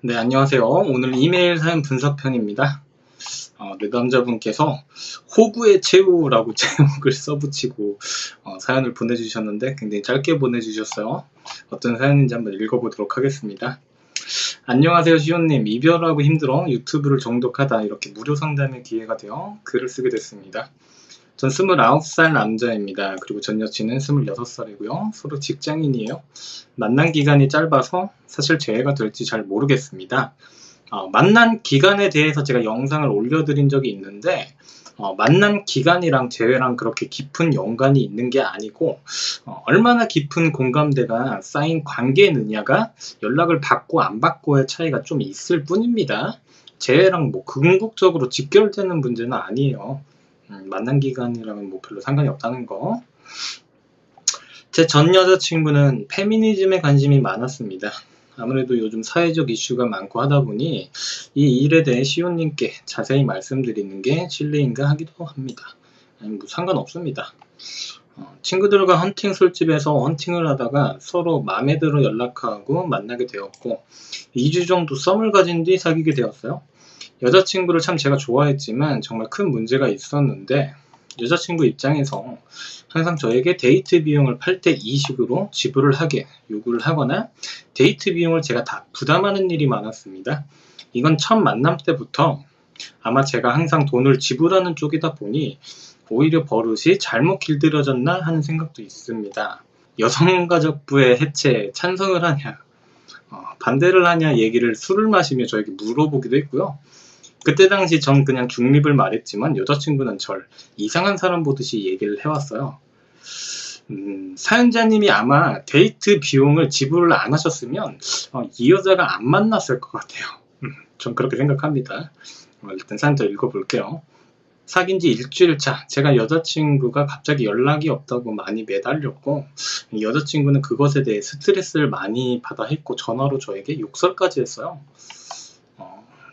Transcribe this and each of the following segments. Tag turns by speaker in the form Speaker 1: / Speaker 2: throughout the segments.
Speaker 1: 네, 안녕하세요. 오늘 이메일 사연 분석편입니다. 어, 내담자분께서 호구의 최후라고 제목을 써붙이고 어, 사연을 보내주셨는데 굉장히 짧게 보내주셨어요. 어떤 사연인지 한번 읽어보도록 하겠습니다. 안녕하세요, 시온님. 이별하고 힘들어 유튜브를 정독하다 이렇게 무료 상담의 기회가 되어 글을 쓰게 됐습니다. 전 29살 남자입니다. 그리고 전 여친은 26살이고요. 서로 직장인이에요. 만난 기간이 짧아서 사실 재회가 될지 잘 모르겠습니다. 어, 만난 기간에 대해서 제가 영상을 올려드린 적이 있는데 어, 만난 기간이랑 재회랑 그렇게 깊은 연관이 있는 게 아니고 어, 얼마나 깊은 공감대가 쌓인 관계느냐가 연락을 받고 안 받고의 차이가 좀 있을 뿐입니다. 재회랑 뭐 궁극적으로 직결되는 문제는 아니에요. 음, 만난 기간이랑은 뭐 별로 상관이 없다는 거. 제 전 여자친구는 페미니즘에 관심이 많았습니다. 아무래도 요즘 사회적 이슈가 많고 하다 보니 이 일에 대해 시온님께 자세히 말씀드리는 게 실례인가 하기도 합니다. 아니, 뭐 상관없습니다. 어, 친구들과 헌팅 술집에서 헌팅을 하다가 서로 마음에 들어 연락하고 만나게 되었고 2주 정도 썸을 가진 뒤 사귀게 되었어요. 여자친구를 참 제가 좋아했지만 정말 큰 문제가 있었는데 여자친구 입장에서 항상 저에게 데이트 비용을 8대 2식으로 지불을 하게 요구를 하거나 데이트 비용을 제가 다 부담하는 일이 많았습니다. 이건 첫 만남 때부터 아마 제가 항상 돈을 지불하는 쪽이다 보니 오히려 버릇이 잘못 길들여졌나 하는 생각도 있습니다. 여성가족부의 해체에 찬성을 하냐, 어, 반대를 하냐 얘기를 술을 마시며 저에게 물어보기도 했고요. 그때 당시 전 그냥 중립을 말했지만 여자친구는 절 이상한 사람 보듯이 얘기를 해왔어요. 음, 사연자님이 아마 데이트 비용을 지불을 안 하셨으면 어, 이 여자가 안 만났을 것 같아요. 음, 전 그렇게 생각합니다. 어, 일단 사연 더 읽어볼게요. 사귄 지 일주일 차, 제가 여자친구가 갑자기 연락이 없다고 많이 매달렸고, 여자친구는 그것에 대해 스트레스를 많이 받아 했고, 전화로 저에게 욕설까지 했어요.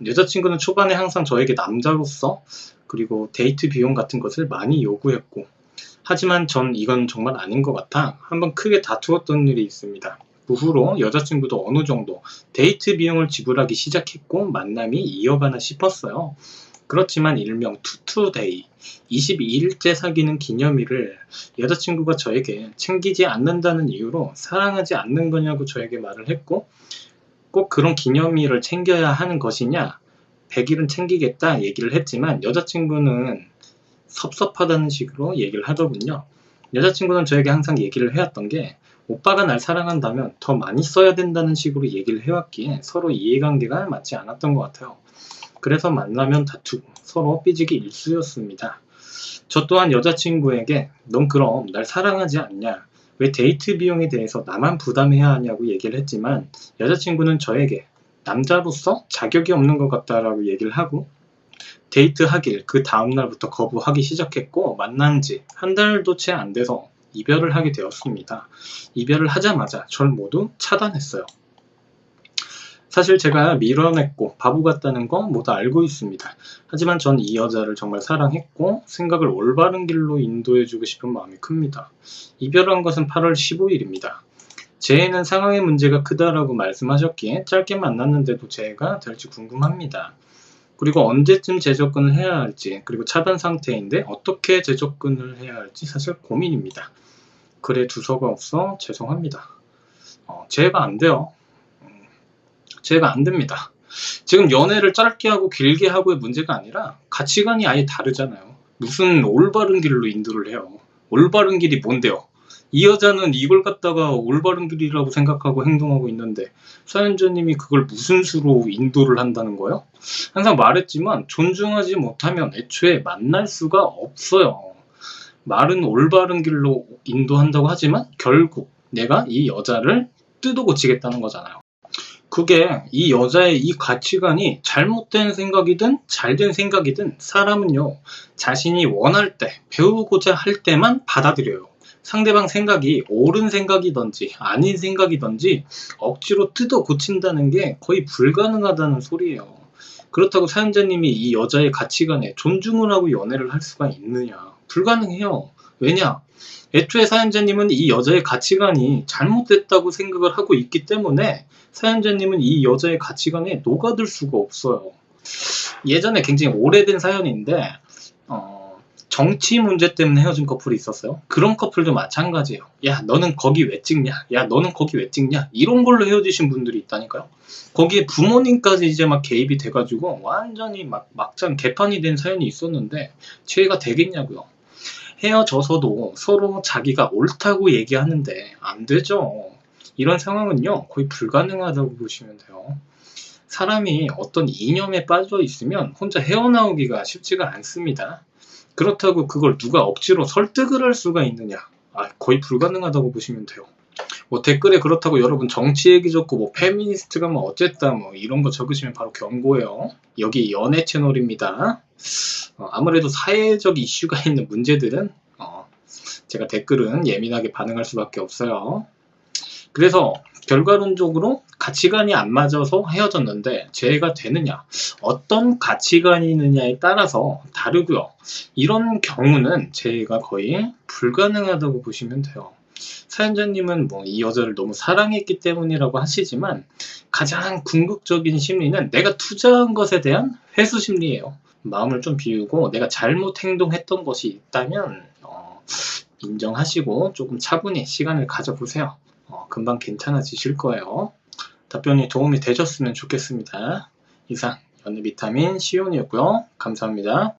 Speaker 1: 여자친구는 초반에 항상 저에게 남자로서 그리고 데이트 비용 같은 것을 많이 요구했고 하지만 전 이건 정말 아닌 것 같아 한번 크게 다투었던 일이 있습니다. 그 후로 여자친구도 어느 정도 데이트 비용을 지불하기 시작했고 만남이 이어가나 싶었어요. 그렇지만 일명 투투데이 22일째 사귀는 기념일을 여자친구가 저에게 챙기지 않는다는 이유로 사랑하지 않는 거냐고 저에게 말을 했고 꼭 그런 기념일을 챙겨야 하는 것이냐 100일은 챙기겠다 얘기를 했지만 여자친구는 섭섭하다는 식으로 얘기를 하더군요. 여자친구는 저에게 항상 얘기를 해왔던 게 오빠가 날 사랑한다면 더 많이 써야 된다는 식으로 얘기를 해왔기에 서로 이해관계가 맞지 않았던 것 같아요. 그래서 만나면 다투고 서로 삐지기 일쑤였습니다. 저 또한 여자친구에게 넌 그럼 날 사랑하지 않냐 왜 데이트 비용에 대해서 나만 부담해야 하냐고 얘기를 했지만 여자친구는 저에게 남자로서 자격이 없는 것 같다라고 얘기를 하고 데이트 하길 그 다음날부터 거부하기 시작했고 만난 지 한 달도 채 안 돼서 이별을 하게 되었습니다. 이별을 하자마자 절 모두 차단했어요. 사실 제가 밀어냈고 바보 같다는 거 모두 알고 있습니다. 하지만 전 이 여자를 정말 사랑했고 생각을 올바른 길로 인도해주고 싶은 마음이 큽니다. 이별한 것은 8월 15일입니다. 제애는 상황의 문제가 크다라고 말씀하셨기에 짧게 만났는데도 재해가 될지 궁금합니다. 그리고 언제쯤 재접근을 해야 할지 그리고 차단 상태인데 어떻게 재접근을 해야 할지 사실 고민입니다. 글에 두서가 없어 죄송합니다. 어, 재해가 안 돼요. 제가 안 됩니다. 지금 연애를 짧게 하고 길게 하고의 문제가 아니라 가치관이 아예 다르잖아요. 무슨 올바른 길로 인도를 해요. 올바른 길이 뭔데요? 이 여자는 이걸 갖다가 올바른 길이라고 생각하고 행동하고 있는데 사연자님이 그걸 무슨 수로 인도를 한다는 거예요? 항상 말했지만 존중하지 못하면 애초에 만날 수가 없어요. 말은 올바른 길로 인도한다고 하지만 결국 내가 이 여자를 뜯어 고치겠다는 거잖아요. 그게 이 여자의 이 가치관이 잘못된 생각이든 잘된 생각이든 사람은요 자신이 원할 때 배우고자 할 때만 받아들여요. 상대방 생각이 옳은 생각이든지 아닌 생각이든지 억지로 뜯어 고친다는 게 거의 불가능하다는 소리예요. 그렇다고 사연자님이 이 여자의 가치관에 존중을 하고 연애를 할 수가 있느냐? 불가능해요. 왜냐? 애초에 사연자님은 이 여자의 가치관이 잘못됐다고 생각을 하고 있기 때문에 사연자님은 이 여자의 가치관에 녹아들 수가 없어요. 예전에 굉장히 오래된 사연인데 어, 정치 문제 때문에 헤어진 커플이 있었어요. 그런 커플도 마찬가지예요. 야 너는 거기 왜 찍냐? 야 너는 거기 왜 찍냐? 이런 걸로 헤어지신 분들이 있다니까요. 거기에 부모님까지 이제 막 개입이 돼가지고 완전히 막 막장 개판이 된 사연이 있었는데 죄가 되겠냐고요. 헤어져서도 서로 자기가 옳다고 얘기하는데 안 되죠. 이런 상황은요 거의 불가능하다고 보시면 돼요. 사람이 어떤 이념에 빠져 있으면 혼자 헤어나오기가 쉽지가 않습니다. 그렇다고 그걸 누가 억지로 설득을 할 수가 있느냐? 아, 거의 불가능하다고 보시면 돼요. 뭐 댓글에 그렇다고 여러분 정치 얘기 적고 뭐 페미니스트가 뭐 어쨌다 뭐 이런 거 적으시면 바로 경고예요. 여기 연애 채널입니다. 어, 아무래도 사회적 이슈가 있는 문제들은 어, 제가 댓글은 예민하게 반응할 수밖에 없어요. 그래서 결과론적으로 가치관이 안 맞아서 헤어졌는데 죄가 되느냐 어떤 가치관이느냐에 따라서 다르고요. 이런 경우는 죄가 거의 불가능하다고 보시면 돼요. 사연자님은 뭐 이 여자를 너무 사랑했기 때문이라고 하시지만 가장 궁극적인 심리는 내가 투자한 것에 대한 회수 심리예요 마음을 좀 비우고 내가 잘못 행동했던 것이 있다면 어, 인정하시고 조금 차분히 시간을 가져보세요 어, 금방 괜찮아지실 거예요. 답변이 도움이 되셨으면 좋겠습니다. 이상 연애 비타민 시온이었고요. 감사합니다.